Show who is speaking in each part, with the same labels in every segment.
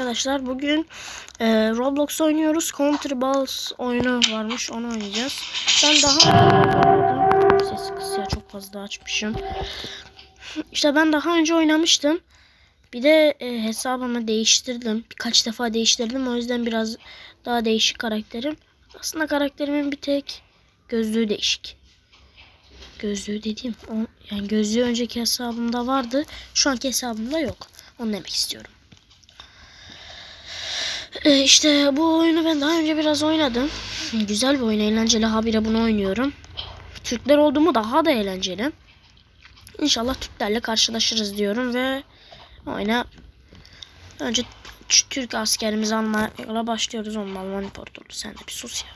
Speaker 1: arkadaşlar. Bugün e, Roblox oynuyoruz. Counter Balls oyunu varmış. Onu oynayacağız. Ben daha ses kısıyor çok fazla açmışım. İşte ben daha önce oynamıştım. Bir de e, hesabımı değiştirdim. Birkaç defa değiştirdim. O yüzden biraz daha değişik karakterim. Aslında karakterimin bir tek gözlüğü değişik. Gözlüğü dediğim o, yani gözlüğü önceki hesabımda vardı. Şu anki hesabımda yok. Onu demek istiyorum. Ee, işte bu oyunu ben daha önce biraz oynadım. Güzel bir oyun, eğlenceli. Habire bunu oynuyorum. Türkler oldu mu daha da eğlenceli. İnşallah Türklerle karşılaşırız diyorum ve oyuna önce Türk askerimizi almaya başlıyoruz. Onun Alman İmparatorluğu. Sen de bir sus ya.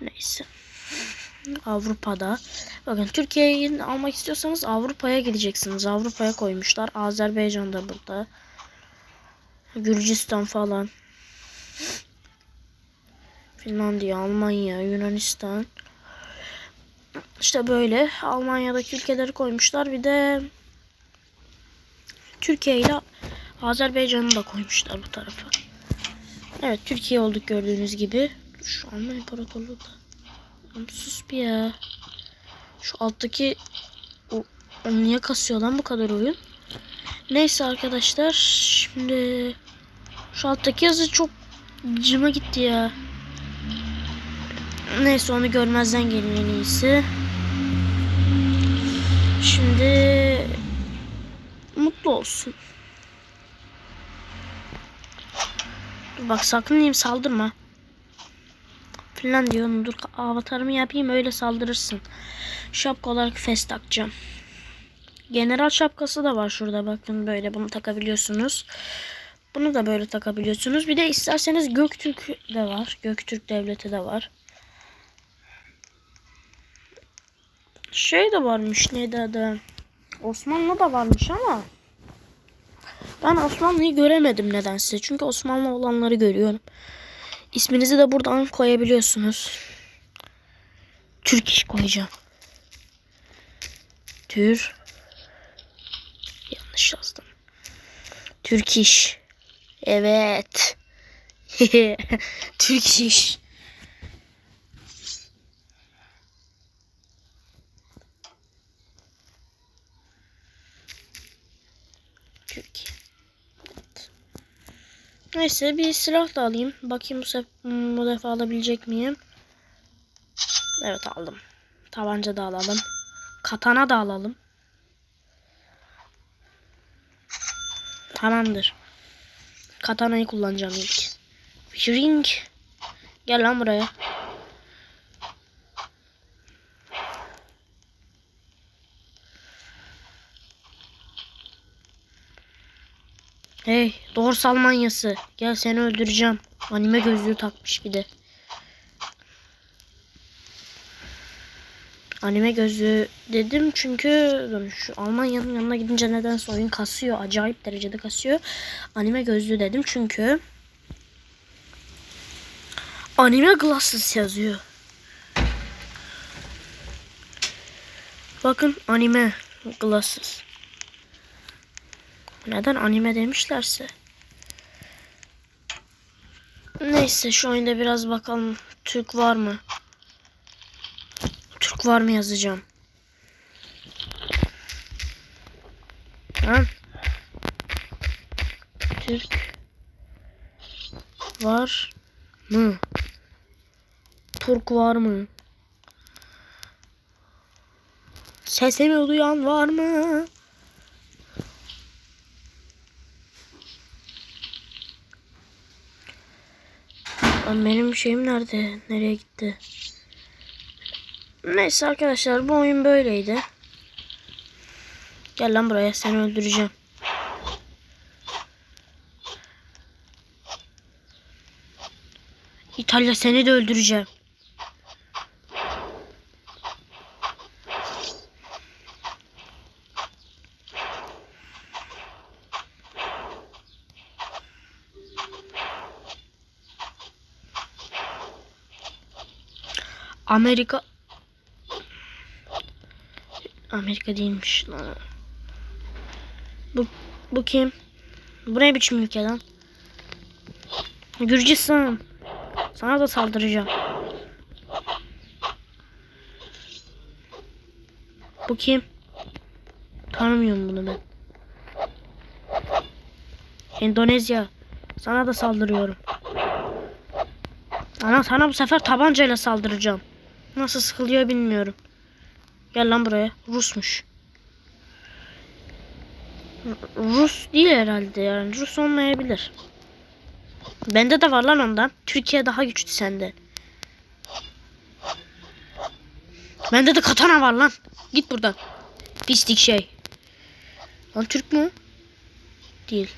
Speaker 1: Neyse. Avrupa'da. Bakın Türkiye'yi almak istiyorsanız Avrupa'ya gideceksiniz. Avrupa'ya koymuşlar. Azerbaycan da burada. Gürcistan falan. Finlandiya, Almanya, Yunanistan. İşte böyle Almanya'daki ülkeleri koymuşlar. Bir de Türkiye ile Azerbaycan'ı da koymuşlar bu tarafa. Evet Türkiye olduk gördüğünüz gibi. Şu Alman İmparatorluğu da. Oğlum Sus bir ya. Şu alttaki o, niye kasıyor lan bu kadar oyun? Neyse arkadaşlar şimdi şu alttaki yazı çok cıma gitti ya. Neyse onu görmezden gelin en iyisi. Şimdi mutlu olsun. Bak sakın diyeyim saldırma. Falan diyor. Dur avatarımı yapayım öyle saldırırsın. Şapka olarak fes takacağım. General şapkası da var şurada bakın böyle bunu takabiliyorsunuz. Bunu da böyle takabiliyorsunuz. Bir de isterseniz Göktürk de var. Göktürk devleti de var. Şey de varmış neydi adı? Osmanlı da varmış ama ben Osmanlı'yı göremedim nedense. Çünkü Osmanlı olanları görüyorum. İsminizi de buradan koyabiliyorsunuz. Türk iş koyacağım. Tür. Yanlış yazdım. Türk iş. Evet. Türk iş. Türkiye. Neyse bir silah da alayım. Bakayım bu, sef bu defa alabilecek miyim? Evet aldım. Tabanca da alalım. Katana da alalım. Tamamdır. Katanayı kullanacağım ilk. Ring. Gel lan buraya. Hey, Dorsal manyası. Gel seni öldüreceğim. Anime gözlüğü takmış bir de. Anime gözlüğü dedim çünkü şu Almanya'nın yanına gidince nedense oyun kasıyor. Acayip derecede kasıyor. Anime gözlüğü dedim çünkü Anime glasses yazıyor. Bakın anime glasses. Neden anime demişlerse. Neyse şu oyunda biraz bakalım Türk var mı? Türk var mı yazacağım. Ha? Türk var mı? Türk var mı? Sesimi duyan var mı? Lan benim şeyim nerede? Nereye gitti? Neyse arkadaşlar bu oyun böyleydi. Gel lan buraya seni öldüreceğim. İtalya seni de öldüreceğim. Amerika Amerika değilmiş lan. Bu Bu kim? Bu ne biçim ülke lan? Gürcistan. Sana da saldıracağım. Bu kim? Tanımıyorum bunu ben. Endonezya. Sana da saldırıyorum. Ana sana bu sefer tabancayla saldıracağım. Nasıl sıkılıyor bilmiyorum. Gel lan buraya. Rusmuş. Rus değil herhalde yani. Rus olmayabilir. Bende de var lan ondan. Türkiye daha güçlü sende. Bende de katana var lan. Git buradan. Pislik şey. Lan Türk mü? Değil.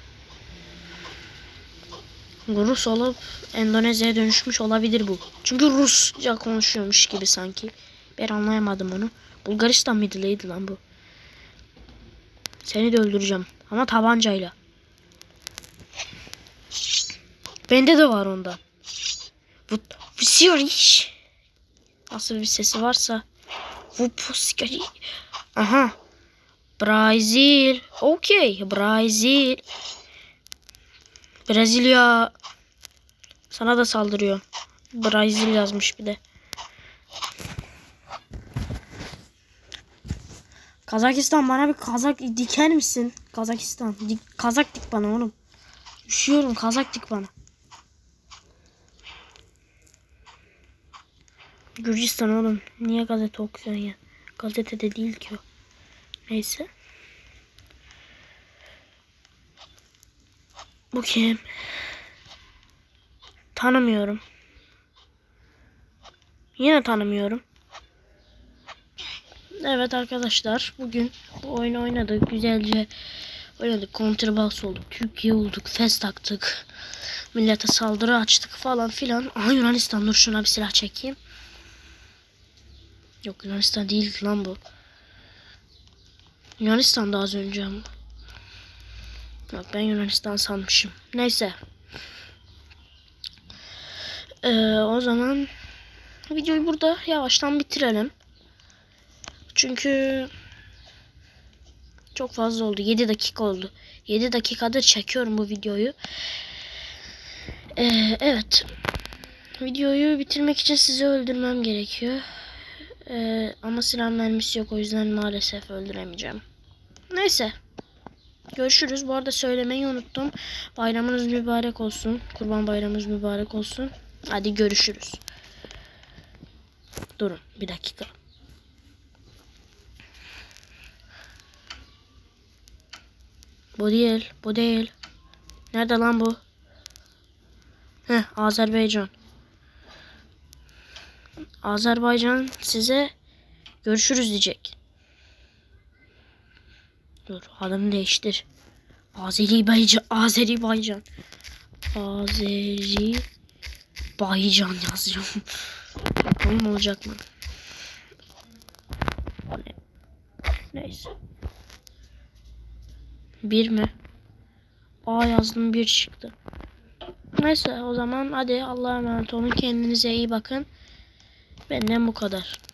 Speaker 1: Rus olup Endonezya'ya dönüşmüş olabilir bu. Çünkü Rusça konuşuyormuş gibi sanki. Ben anlayamadım onu. Bulgaristan mıydı neydi lan bu? Seni de öldüreceğim. Ama tabancayla. Bende de var ondan. Bu Vusioriş. Nasıl bir sesi varsa. Vupuskari. Aha. Brazil. Okey. Brazil. Brezilya. Sana da saldırıyor. Brazil yazmış bir de. Kazakistan bana bir kazak diker misin? Kazakistan. Dik, kazak dik bana oğlum. Üşüyorum kazak dik bana. Gürcistan oğlum. Niye gazete okuyorsun ya? Gazetede değil ki o. Neyse. Bu kim? Tanımıyorum. Yine tanımıyorum. Evet arkadaşlar bugün bu oyunu oynadık. Güzelce oynadık. Kontrbas olduk. Türkiye olduk. Fes taktık. Millete saldırı açtık falan filan. Aha Yunanistan dur şuna bir silah çekeyim. Yok Yunanistan değil lan bu. Yunanistan'da az önce ama. Yok ben Yunanistan sanmışım. Neyse. Ee, o zaman videoyu burada yavaştan bitirelim. Çünkü çok fazla oldu. 7 dakika oldu. 7 dakikada çekiyorum bu videoyu. Ee, evet. Videoyu bitirmek için sizi öldürmem gerekiyor. Ee, ama silah mermisi yok. O yüzden maalesef öldüremeyeceğim. Neyse. Görüşürüz. Bu arada söylemeyi unuttum. Bayramınız mübarek olsun. Kurban bayramınız mübarek olsun. Hadi görüşürüz. Durun bir dakika. Bu değil. Bu değil. Nerede lan bu? Heh Azerbaycan. Azerbaycan size görüşürüz diyecek. Dur adını değiştir. Azerbaycan. Azerbaycan. Azerbaycan yazacağım. Bakalım olacak mı? Ne? Neyse. Bir mi? A yazdım bir çıktı. Neyse o zaman hadi Allah'a emanet olun. Kendinize iyi bakın. Benden bu kadar.